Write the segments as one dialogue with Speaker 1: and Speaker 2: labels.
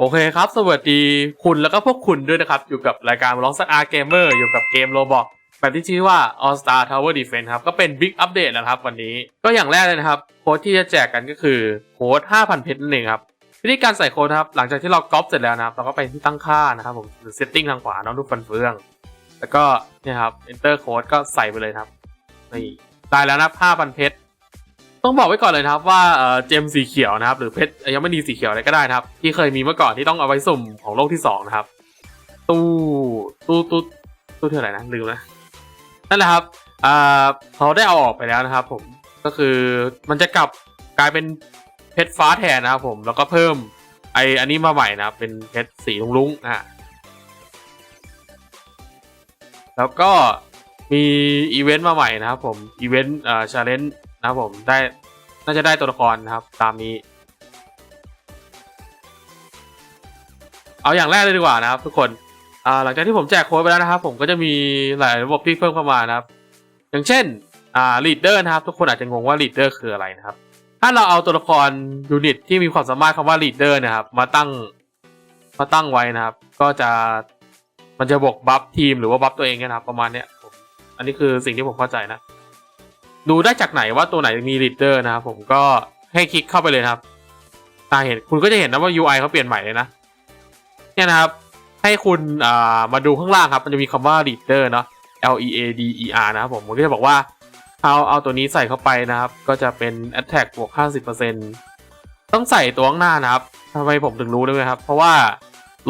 Speaker 1: โอเคครับ สวัสดีคุณแล้วก็พวกคุณด้วยนะครับ อยู่กับรายการร้องสักอาร์เกมเมอร์อยู่กับเกมโรบอกแบบที่ชื่อว่า All Star Tower Defense ครับ ก็เป็นบิ๊กอัปเดตนะครับ วันนี้ก็อย่างแรกเลยนะครับ โค้ดที่จะแจกกันก็คือโค้ด 5,000 เพชรนั่นเองครับวิธีการใส่โค้ดครับ หลังจากที่เราก๊อปเสร็จแล้วนะครับ เราก็ไปที่ตั้งค่านะครับผมหรือ setting ทางขวาเน้องทุกฟันเฟือง แล้วก็เนี่ยครับ enter code ก็ใส่ไปเลยครับนี่ได้แล้วนะ5,000 เพชร ต้องบอกไว้ก่อนเลยนะครับว่าเจมสีเขียวนะครับ หรือเพชรยังไม่ดีสีเขียวอะไรก็ได้นะครับ ที่เคยมีเมื่อก่อนที่ต้องเอาไว้สุ่มของโลกที่สองนะครับ ตู้ตู้ตู้ตู้เท่าไหร่นะลืมนะนั่นแหละครับเขาได้เอาออกไปแล้วนะครับ ผมก็คือมันจะกลับกลายเป็นเพชรฟ้าแทนนะครับผมแล้วก็เพิ่มไออันนี้มาใหม่นะครับเป็นเพชรสีลุ้งๆอะแล้วก็มีอีเวนต์มาใหม่นะครับผมอีเวนต์เอ่อชาเลนจ์ นะครับผมได้น่าจะได้ตัวละครนะครับ ตามนี้ เอาอย่างแรกเลยดีกว่านะครับ ทุกคนอ่าหลังจากที่ผมแจกโค้ดไปแล้วนะครับ ผมก็จะมีหลายระบบที่เพิ่มเข้ามานะครับ อย่างเช่นอ่า leader นะครับ ทุกคนอาจจะงงว่า leader คืออะไรนะครับ ถ้าเราเอาตัวละครยูนิตที่มีความสามารถคำว่า leader นะครับ มาตั้งมาตั้งไว้นะครับ ก็จะมันจะบวกบัฟทีมหรือว่าบัฟตัวเองนะครับ ประมาณเนี้ยผมอันนี้คือสิ่งที่ผมเข้าใจนะ ดูได้จากไหนว่าตัวไหนมี leader นะครับผมก็ให้คลิกเข้าไปเลยครับตาเห็นคุณก็จะเห็นนะว่า UI เขาเปลี่ยนใหม่เลยนะเนี่ยนะครับ ให้คุณอ่ามาดูข้างล่างครับ มันจะมีคำว่า leader เนาะ L E A D E R นะครับผมผมก็จะบอกว่าเอาเอาตัวนี้ใส่เข้าไปนะครับ ก็จะเป็น attack บวก 50%ต้องใส่ตัวข้างหน้านะครับทำไมผมถึงรู้ด้วยครับ เพราะว่า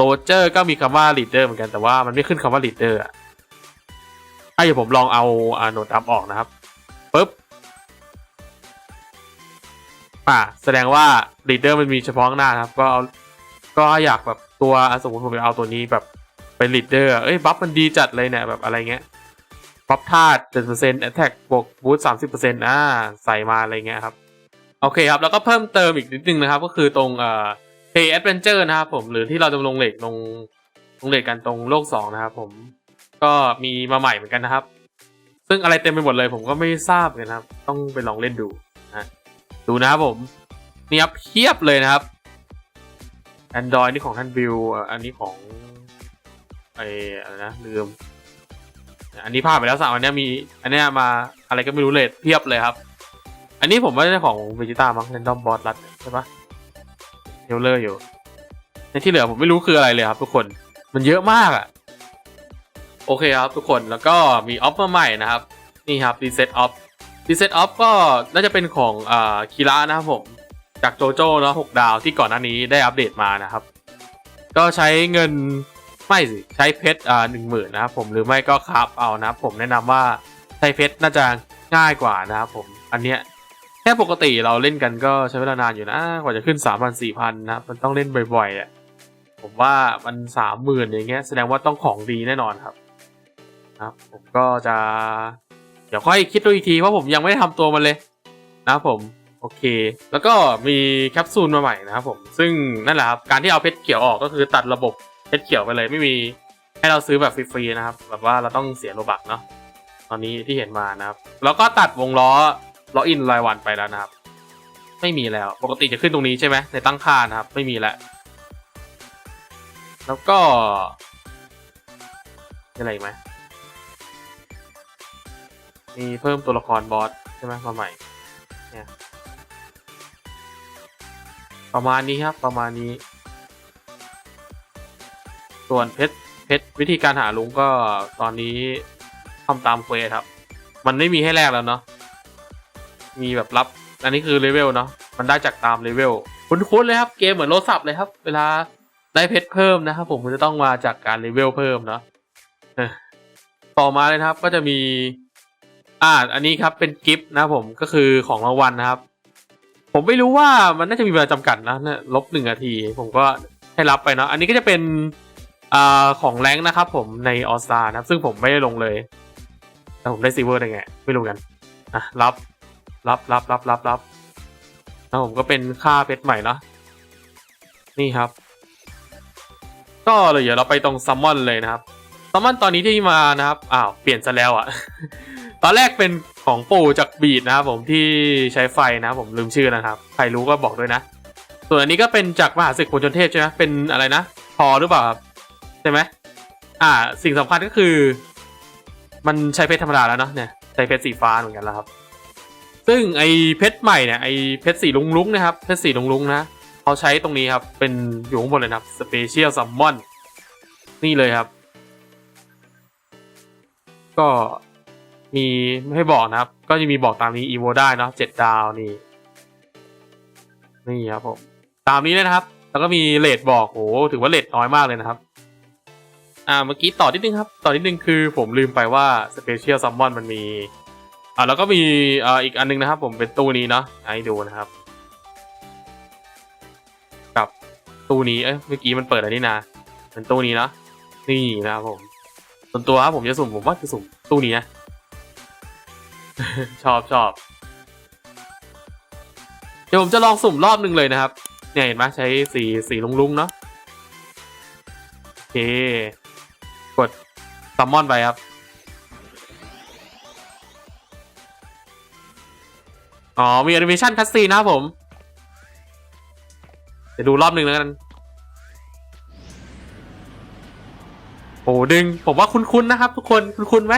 Speaker 1: Roger ก็มีคำว่า leader เหมือนกันแต่ว่ามันไม่ขึ้นคำว่า leader อะอะเดี๋ยวผมลองเอาอ่าโนดอัพออกนะครับ ปุ๊บอ่าแสดงว่า leader มันมีเฉพาะหน้าครับ ก็เอาก็อยากแบบตัวอะสมมติผมจะเอาตัวนี้แบบเป็น leader อะเอ้ยบัฟมันดีจัดเลยเนี่ยแบบอะไรเงี้ยบัฟธาตุ7% attack บวกบูสต์30%อ่าใส่มาอะไรเงี้ยครับ โอเคครับ แล้วก็เพิ่มเติมอีกนิดนึงนะครับ ก็คือตรงเอ่อ Play Adventure นะครับผมหรือที่เราจะลงเหลทลงลงเหลทกันตรงโลก2นะครับผมก็มีมาใหม่เหมือนกันนะครับ ซึ่งอะไรเต็มไปหมดเลยผมก็ไม่ทราบเลยนะครับ ต้องไปลองเล่นดูนะดูนะครับผมนี่ครับเพียบเลยนะครับ Android นี่ของท่านบิวอันนี้ของไออะไรนะลืมอันนี้พลาดไปแล้วสามอันนี้มี อันนี้มาอะไรก็ไม่รู้เลยเพียบเลยครับ อันนี้ผมว่าจะของเวจิต้ามั้งเรนดอมบอสรัดใช่ปะเทเลอร์อยู่ในที่เหลือผมไม่รู้คืออะไรเลยครับทุกคนมันเยอะมากอะ โอเคครับทุกคนแล้วก็มีออฟมาใหม่นะครับ นี่ครับ reset off reset off ก็น่าจะเป็นของอ่าคีระนะครับผม จากโจโจ้เนาะหกดาวที่ก่อนหน้านี้ได้อัปเดตมานะครับ ก็ใช้เงินไม่สิ ใช้เพชรอ่าหนึ่งหมื่นนะครับผมหรือไม่ก็คราฟเอานะครับผมแนะนำว่าใช้เพชรน่าจะง่ายกว่านะครับผมอันเนี้ยแค่ปกติเราเล่นกันก็ใช้เวลานานอยู่นะกว่าจะขึ้นสามพันสี่พันนะมันต้องเล่นบ่อยๆอะผมว่ามันสามหมื่นอย่างเงี้ยแสดงว่าต้องของดีแน่นอนครับ นะครับ ผมก็จะ เดี๋ยวค่อยคิดดูอีกทีเพราะผมยังไม่ได้ทำตัวมันเลย นะครับผมโอเค แล้วก็มีแคปซูลมาใหม่นะครับผม ซึ่งนั่นแหละครับการที่เอาเพชรเขียวออกก็คือตัดระบบเพชรเขียวไปเลยไม่มีให้เราซื้อแบบฟรีๆนะครับ แบบว่าเราต้องเสียโลบักเนาะตอนนี้ที่เห็นมานะครับ แล้วก็ตัดวงล้อล้ออินรายวันไปแล้วนะครับ ไม่มีแล้วปกติจะขึ้นตรงนี้ใช่ไหมในตั้งค่านะครับ ไม่มีแล้วแล้วก็อะไรไหม มีเพิ่มตัวละครบอสใช่ไหมมาใหม่เนี่ยประมาณนี้ครับประมาณนี้ ส่วนเพชรเพชรวิธีการหาลุงก็ตอนนี้ทำตามเควสครับ มันไม่มีให้แลกแล้วเนาะมีแบบรับ อันนี้คือเลเวลเนาะมันได้จากตามเลเวลคุ้นๆเลยครับเกมเหมือนโลสับเลยครับ เวลาได้เพชรเพิ่มนะครับผมมันจะต้องมาจากการเลเวลเพิ่มเนาะต่อมาเลยครับก็จะมี อ่า อันนี้ครับเป็นกิฟต์นะผมก็คือของรางวัลนะครับ ผมไม่รู้ว่ามันน่าจะมีเวลาจำกัดนะลบหนึ่งนาที ผมก็ให้รับไปเนาะอันนี้ก็จะเป็นอ่าของแรงนะครับผมในออสตานะครับ ซึ่งผมไม่ได้ลงเลย แต่ผมได้ซีเวอร์ได้ไง ไม่รู้กันอะรับรับรับรับรับรับแล้วผมก็เป็นค่าเพชรใหม่เนาะนี่ครับ ก็เลยเดี๋ยวเราไปตรงซัมมอนเลยนะครับซัมมอนตอนนี้ที่มานะครับอ้าวเปลี่ยนซะแล้วอะ่ะ ตอนแรกเป็นของปู่จากบีดนะครับผมที่ใช้ไฟนะผมลืมชื่อนะครับ ใครรู้ก็บอกด้วยนะ ส่วนอันนี้ก็เป็นจากมหาศึกผลชนเทพใช่ไหมเป็นอะไรนะพอหรือเปล่าครับใช่ไหมอ่า สิ่งสำคัญก็คือ มันใช้เพชรธรรมดาแล้วเนาะเนี่ยใช้เพชรสีฟ้าเหมือนกันแล้วครับ ซึ่งไอเพชรใหม่เนี่ยไอเพชรสีลุงลุงๆนะครับเพชรสีลุงลุงๆนะเขาใช้ตรงนี้ครับ เป็นอยู่ข้างบนเลยนะครับสเปเชียลซัมมอนนี่เลยครับ ก็ มีไม่ให้บอกนะครับ ก็จะมีบอกตามนี้อีโวได้เนาะเจ็ดดาวนี่ นี่ครับผม ตามนี้เลยนะครับ แล้วก็มีเลทบอกโอ้ถือว่าเลทน้อยมากเลยนะครับ อ่าเมื่อกี้ต่อนิดนึงครับ ต่อนิดนึงคือผมลืมไปว่าสเปเชียลซัมมอนมันมีอ่าแล้วก็มีอ่าอีกอันนึงนะครับผมเป็นตู้นี้เนาะให้ดูนะครับ กับตู้นี้เอ้ยเมื่อกี้มันเปิดอะไรนี่นะเป็นตู้นี้เนาะนี่นะครับผมส่วนตัวครับผมจะสุ่มผมว่าจะสุ่มตู้นี้นะ ชอบชอบเดี๋ยวผมจะลองสุ่มรอบหนึ่งเลยนะครับ เนี่ยเห็นไหมใช้สีสีลุงๆเนาะโอเค กดซัมมอนไปครับ อ๋อ มีแอนิเมชันคัสซีนนะครับผม เดี๋ยวดูรอบหนึ่งแล้วกัน โอ้ดึง ผมว่าคุ้นๆนะครับทุกคน คุ้นๆไหม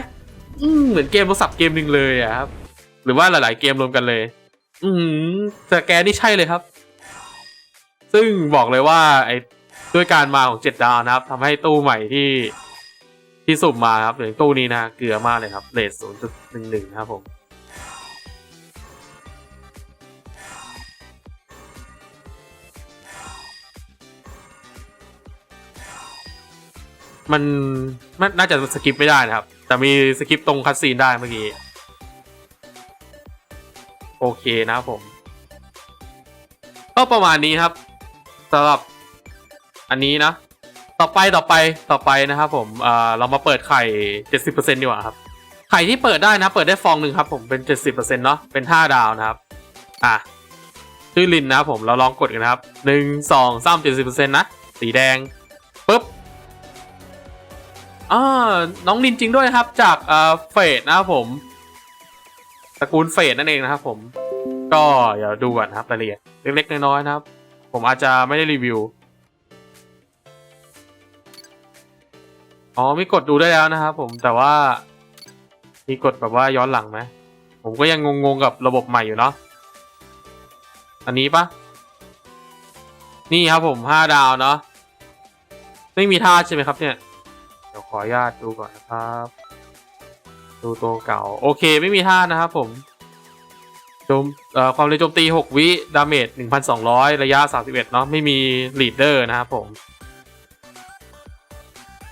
Speaker 1: อืมเหมือนเกมโทรศัพท์เกมหนึ่งเลยอะครับ หรือว่าหลาย ๆ เกมรวมกันเลย อืมสแกนนี่ใช่เลยครับ ซึ่งบอกเลยว่า ไอ้ด้วยการมาของเจ็ดดาวนะครับทำให้ตู้ใหม่ที่ที่สุ่มมาครับอย่างตู้นี้นะเกลือมากเลยครับเลทศูนย์จุดหนึ่งหนึ่งครับผมมันมันน่าจะสกิปไม่ได้นะครับ แต่มีสกิปต์ตรงคัดซีนได้เมื่อกี้ โอเคนะครับผม ก็ประมาณนี้ครับสำหรับอันนี้นะ ต่อไปต่อไปต่อไปนะครับผมเอ่อเรามาเปิดไข่เจ็ดสิบเปอร์เซ็นดีกว่าครับ ไข่ที่เปิดได้นะ เปิดได้ฟองหนึ่งครับ ผมเป็นเจ็ดสิบเปอร์เซ็นเนาะเป็นห้าดาวนะครับ อะชื่อลินนะครับผมเราลองกดกันนะครับหนึ่งสองสามเจ็ดสิบเปอร์เซ็นนะ สีแดง อ่าน้องลินจริงด้วยครับ จากเอ่อเฟดนะครับผมตระกูลเฟดนั่นเองนะครับผม ก็เดี๋ยวดูก่อนนะครับรายละเอียดเล็กๆน้อยๆนะครับ ผมอาจจะไม่ได้รีวิวอ๋อมีกดดูได้แล้วนะครับผมแต่ว่า มีกดแบบว่าย้อนหลังไหมผมก็ยังงงๆกับระบบใหม่อยู่เนาะอันนี้ปะนี่ครับผมห้าดาวเนาะไม่มีท่าใช่ไหมครับเนี่ย เดี๋ยวขออนุญาตดูก่อนนะครับ ดูตัวเก่า โอเคไม่มีท่านะครับผมโจมเอ่อความเร็วโจมตี 6 วิดาเมจ1,200 ระยะ 31 เนาะไม่มีลีดเดอร์นะครับผม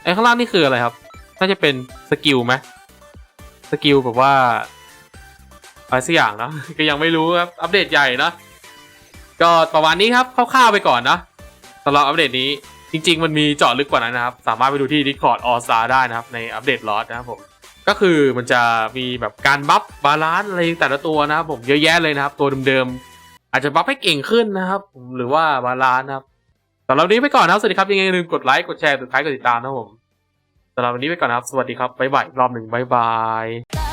Speaker 1: ไอ้ข้างล่างนี่คืออะไรครับ น่าจะเป็นสกิลไหมสกิลแบบว่าอะไรสักอย่างเนะก็ยังไม่รู้ครับอัปเดตใหญ่เนะก็ประมาณนี้ครับคร่าวๆไปก่อนนะสำหรับอัปเดตนี้ จริง ๆ มันมีเจาะลึกกว่านั้นนะครับ สามารถไปดูที่ Discord All Star ได้นะครับ ในอัปเดตลอตนะครับผม ก็คือมันจะมีแบบการบัฟบาลานซ์อะไรแต่ละตัวนะครับผมเยอะแยะเลยนะครับ ตัวเดิมๆอาจจะบัฟให้เก่งขึ้นนะครับ หรือว่าบาลานซ์นะครับสำหรับวันนี้ไปก่อนนะครับสวัสดีครับยังไงอย่าลืมกดไลค์กดแชร์สุดท้ายกดติดตามนะครับผมสำหรับวันนี้ไปก่อนนะครับ สวัสดีครับบ๊ายบายรอบหนึ่งบ๊ายบาย